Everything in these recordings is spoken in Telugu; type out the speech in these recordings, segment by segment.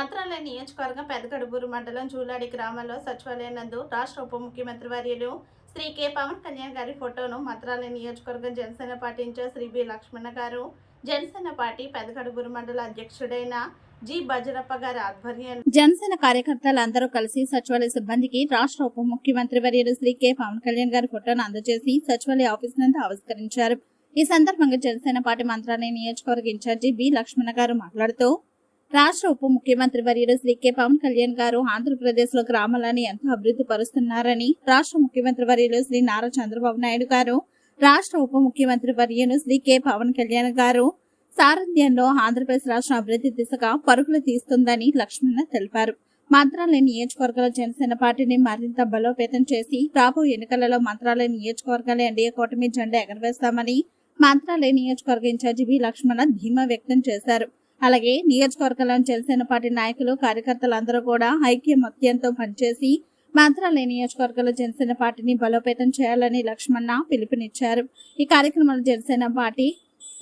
మంత్రాలయ నియోజకవర్గం పెదకడుబూరు మండలం జూలాడి గ్రామంలో సచివాలయం నందు రాష్ట్ర ఉప ముఖ్యమంత్రి వర్యులు శ్రీ కె పవన్ కళ్యాణ్ గారి ఫోటోను మంత్రాలయ నియోజకవర్గం Janasena party in-charge Shri B Lakshmana గారు జనసేన పార్టీ పెదకడుబూరు మండల అధ్యక్షుడైన జి బజరప్ప గారి ఆధ్వర్యంలో జనసేన కార్యకర్తలందరూ కలిసి సచివాలయ సిబ్బందికి రాష్ట్ర ఉప ముఖ్యమంత్రి వర్యులు శ్రీ కె పవన్ కళ్యాణ్ గారి ఫోటోను అందజేసి సచివాలయ ఆఫీస్ నందు ఆవిష్కరించారు. ఈ సందర్భంగా జనసేన పార్టీ మంత్రాలయ నియోజకవర్గ ఇన్ఛార్జి బి లక్ష్మణ గారు మాట్లాడుతూ రాష్ట్ర ఉప ముఖ్యమంత్రి వర్యుడు శ్రీ కె. పవన్ కళ్యాణ్ గారు ఆంధ్రప్రదేశ్లో గ్రామాలను ఎంతో అభివృద్ధి పరుస్తున్నారని రాష్ట్ర ముఖ్యమంత్రి వర్యులు శ్రీ నారా చంద్రబాబు నాయుడు గారు రాష్ట్ర ఉప ముఖ్యమంత్రి వర్యును శ్రీ కె. పవన్ కళ్యాణ్ గారు సారథ్యంలో ఆంధ్రప్రదేశ్ రాష్ట్ర అభివృద్ధి దిశగా పరుగులు తీస్తుందని లక్ష్మణ తెలిపారు. మంత్రాలయ నియోజకవర్గాల జనసేన పార్టీని మరింత బలోపేతం చేసి రాబోయే ఎన్నికలలో మంత్రాలయ నియోజకవర్గాల ఎన్డీఏ కూటమి జెండా ఎగరవేస్తామని మంత్రాలయ నియోజకవర్గ ఇన్ఛార్జి బి లక్ష్మణ ధీమా వ్యక్తం చేశారు. అలాగే నియోజకవర్గంలోని జనసేన పార్టీ నాయకులు కార్యకర్తలందరూ కూడా ఐక్యమత్యంతో పనిచేసి మంత్రాలయ నియోజకవర్గంలో జనసేన పార్టీని బలోపేతం చేయాలని లక్ష్మణ పిలుపునిచ్చారు. ఈ కార్యక్రమంలో జనసేన పార్టీ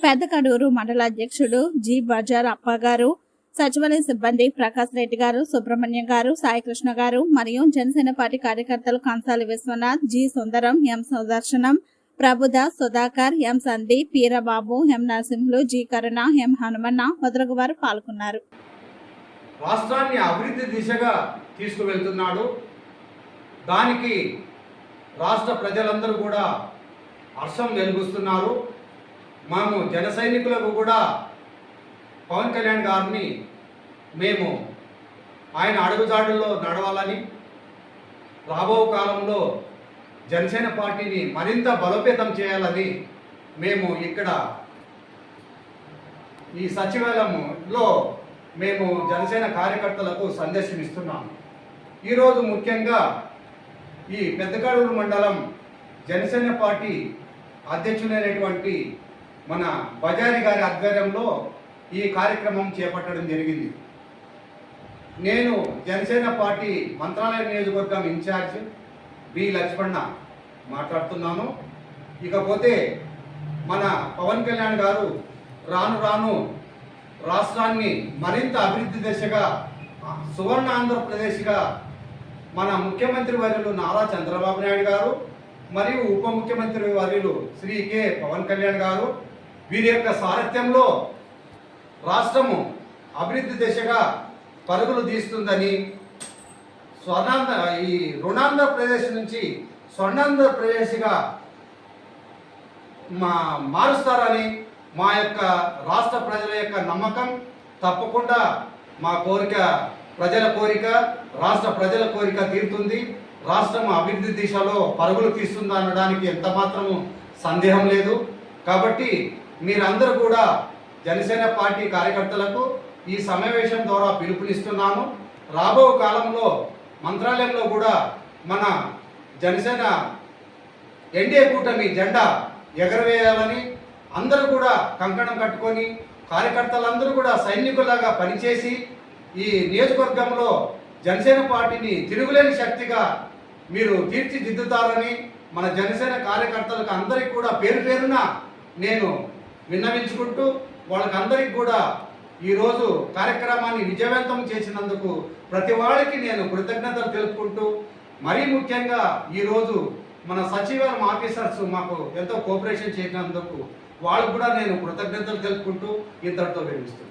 పెద్ద కడూరు మండల అధ్యక్షుడు జి బజార్ అప్ప గారు సచివాలయ సిబ్బంది ప్రకాష్ రెడ్డి గారు సుబ్రహ్మణ్యం గారు సాయికృష్ణ గారు మరియు జనసేన పార్టీ కార్యకర్తలు Kamsali Viswanath G Sundaram M Sudarshanam Prabhudas Sudhakar M Sandeep Peerababu M Narasimhulu G Karuna M Hanumanna మొదలగు వారు పాల్గొన్నారు. రాష్ట్రాన్ని అభివృద్ధి దిశగా తీసుకువెళ్తున్నాడు. దానికి రాష్ట్ర ప్రజలందరూ కూడా హర్షం వెలుగుస్తున్నారు. మేము జన సైనికులకు కూడా పవన్ కళ్యాణ్ గారిని మేము ఆయన అడుగుజాడుల్లో నడవాలని రాబో కాలంలో జనసేన పార్టీని మరింత బలోపేతం చేయాలని మేము ఇక్కడ ఈ సచివాలయంలో మేము జనసేన కార్యకర్తలకు సందేశం ఇస్తున్నాము ఈరోజు ముఖ్యంగా ఈ పెద్దకడూరు మండలం జనసేన పార్టీ అధ్యక్షుడైనటువంటి మన బజారి గారి ఆధ్వర్యంలో ఈ కార్యక్రమం చేపట్టడం జరిగింది. నేను జనసేన పార్టీ మంత్రాలయ నియోజకవర్గం ఇన్ఛార్జ్ బి లక్ష్మణ మాట్లాడుతున్నాను. ఇకపోతే మన పవన్ కళ్యాణ్ గారు రాను రాను రాష్ట్రాన్ని మరింత అభివృద్ధి దిశగా సువర్ణ ఆంధ్రప్రదేశ్గా మన ముఖ్యమంత్రి వర్యులు నారా చంద్రబాబు నాయుడు గారు మరియు ఉప ముఖ్యమంత్రి వర్యులు శ్రీ కె పవన్ కళ్యాణ్ గారు వీరి యొక్క సారథ్యంలో రాష్ట్రము అభివృద్ధి దిశగా పరుగులు తీస్తుందని స్వర్ణాంధ్ర ఈ రుణాంధ్రప్రదేశ్ నుంచి స్వర్ణాంధ్రప్రదేశ్గా మా మారుస్తారని మా యొక్క రాష్ట్ర ప్రజల యొక్క నమ్మకం. తప్పకుండా మా కోరిక ప్రజల కోరిక రాష్ట్ర ప్రజల కోరిక తీరుతుంది. రాష్ట్రం అభివృద్ధి దిశలో పరుగులు తీస్తుంది అనడానికి ఎంత మాత్రము సందేహం లేదు. కాబట్టి మీరందరూ కూడా జనసేన పార్టీ కార్యకర్తలకు ఈ సమావేశం ద్వారా పిలుపునిస్తున్నాను. రాబో కాలంలో మంత్రాలయంలో కూడా మన జనసేన ఎన్డీఏ కూటమి జెండా ఎగరవేయాలని అందరూ కూడా కంకణం కట్టుకొని కార్యకర్తలందరూ కూడా సైనికులాగా పనిచేసి ఈ నియోజకవర్గంలో జనసేన పార్టీని తిరుగులేని శక్తిగా మీరు తీర్చిదిద్దుతారని మన జనసేన కార్యకర్తలకు అందరికీ కూడా పేరు పేరున నేను విన్నవించుకుంటూ వాళ్ళకందరికీ కూడా ఈరోజు కార్యక్రమాన్ని విజయవంతం చేసినందుకు ప్రతి వాళ్ళకి నేను కృతజ్ఞతలు తెలుపుకుంటూ మరీ ముఖ్యంగా ఈరోజు మన సచివాలయం ఆఫీసర్స్ మాకు ఎంతో కోఆపరేషన్ చేసినందుకు వాళ్ళకు కూడా నేను కృతజ్ఞతలు తెలుపుకుంటూ ఇంతటితో విరమిస్తున్నాను.